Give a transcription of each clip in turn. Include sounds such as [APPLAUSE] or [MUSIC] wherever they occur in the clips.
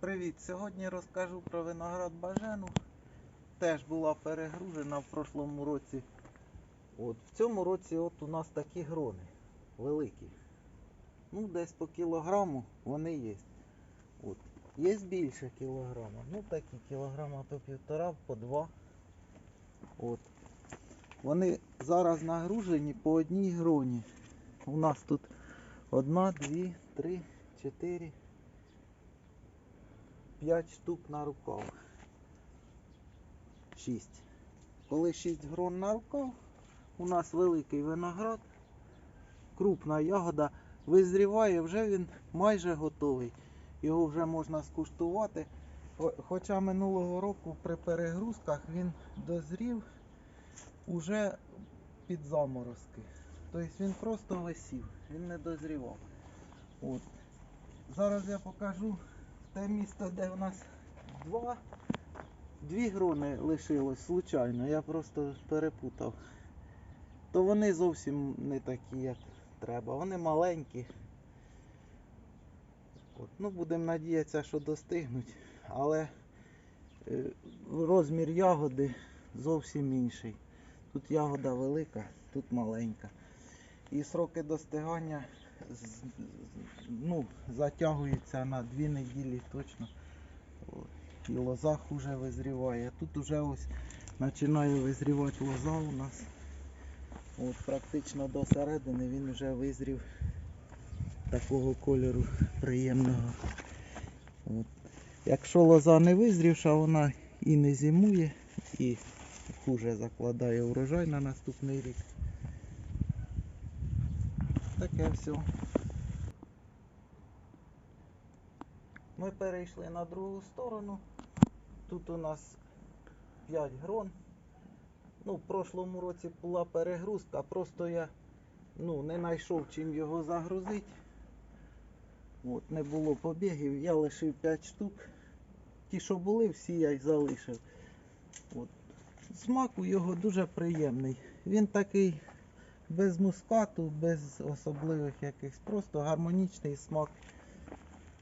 Привіт! Сьогодні розкажу про виноград Бажену. Теж була перегружена в прошлому році. От, в цьому році от у нас такі грони великі. Ну, десь по кілограму вони є. От. Є більше кілограма. Ну такі кілограма по півтора, по два. От. Вони зараз нагружені по одній гроні. У нас тут одна, дві, три, чотири. 5 штук на рукав. 6. Коли 6 грон на рукав, у нас великий виноград, крупна ягода, визріває, вже він майже готовий. Його вже можна скуштувати. Хоча минулого року при перегрузках він дозрів уже під заморозки. Тобто він просто висів, він не дозрівав. От. Зараз я покажу те місто, де у нас два, дві грони лишилось случайно, я просто перепутав. То вони зовсім не такі, як треба. Вони маленькі. От. Ну, будемо надіятися, що достигнуть, але е, розмір ягоди зовсім інший. Тут ягода велика, тут маленька. І сроки достигання ну, затягуються на дві неділі точно. І лоза хуже визріває. Тут уже ось починає визрівати лоза у нас. От практично до середини він вже визрів такого кольору приємного. От. Якщо лоза не визрівша, вона і не зимує, і хуже закладає урожай на наступний рік. Таке все. Ми перейшли на другу сторону. Тут у нас 5 грон. Ну, в прошлому році була перегрузка, просто я ну, не знайшов чим його загрузити. От, не було побігів, я лишив 5 штук. Ті, що були, всі я й залишив. От. Смак у його дуже приємний. Він такий без мускату, без особливих якихось, просто гармонічний смак.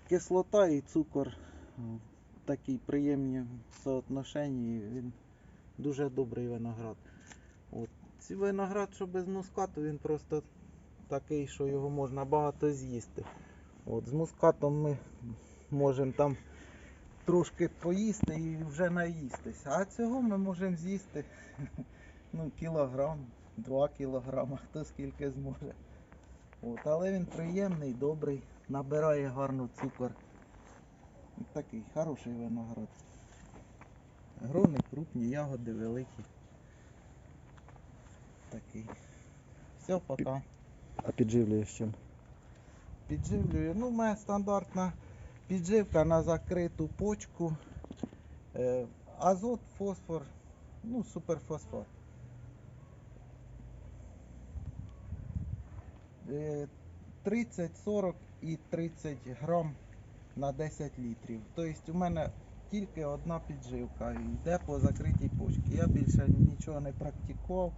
Кислота і цукор м, такі приємні в соотношенні. Він дуже добрий виноград. От. Ці виноград, що без мускату, він просто такий, що його можна багато з'їсти. От, з мускатом ми можемо там трошки поїсти і вже наїстися. А цього ми можемо з'їсти [LAUGHS] ну, кілограм, два кілограма, хто скільки зможе. От, але він приємний, добрий, набирає гарно цукор. Такий хороший виноград. Грони крупні, ягоди великі. Такий. Все, пока. А підживлюєш чим? Підживлюю. Ну, у мене стандартна підживка на закриту почку. Е, азот, фосфор, ну, суперфосфат. 30, 40 і 30 грам на 10 літрів. Тобто у мене тільки одна підживка йде по закритій почці. Я більше нічого не практикував.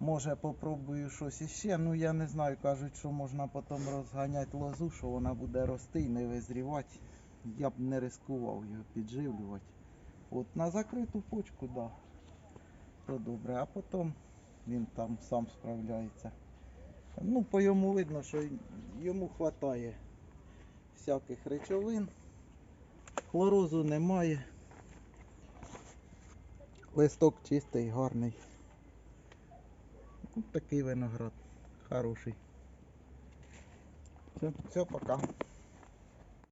Може попробую щось іще. Ну я не знаю, кажуть, що можна потім розганяти лозу, що вона буде рости і не визрівати. Я б не рискував його підживлювати. От на закриту почку. Да, то добре, а потім він там сам справляється. Ну, по йому видно, що йому вистачає всяких речовин. Хлорозу немає. Листок чистий, гарний. Ось такий виноград. Хороший. Все. Все, пока.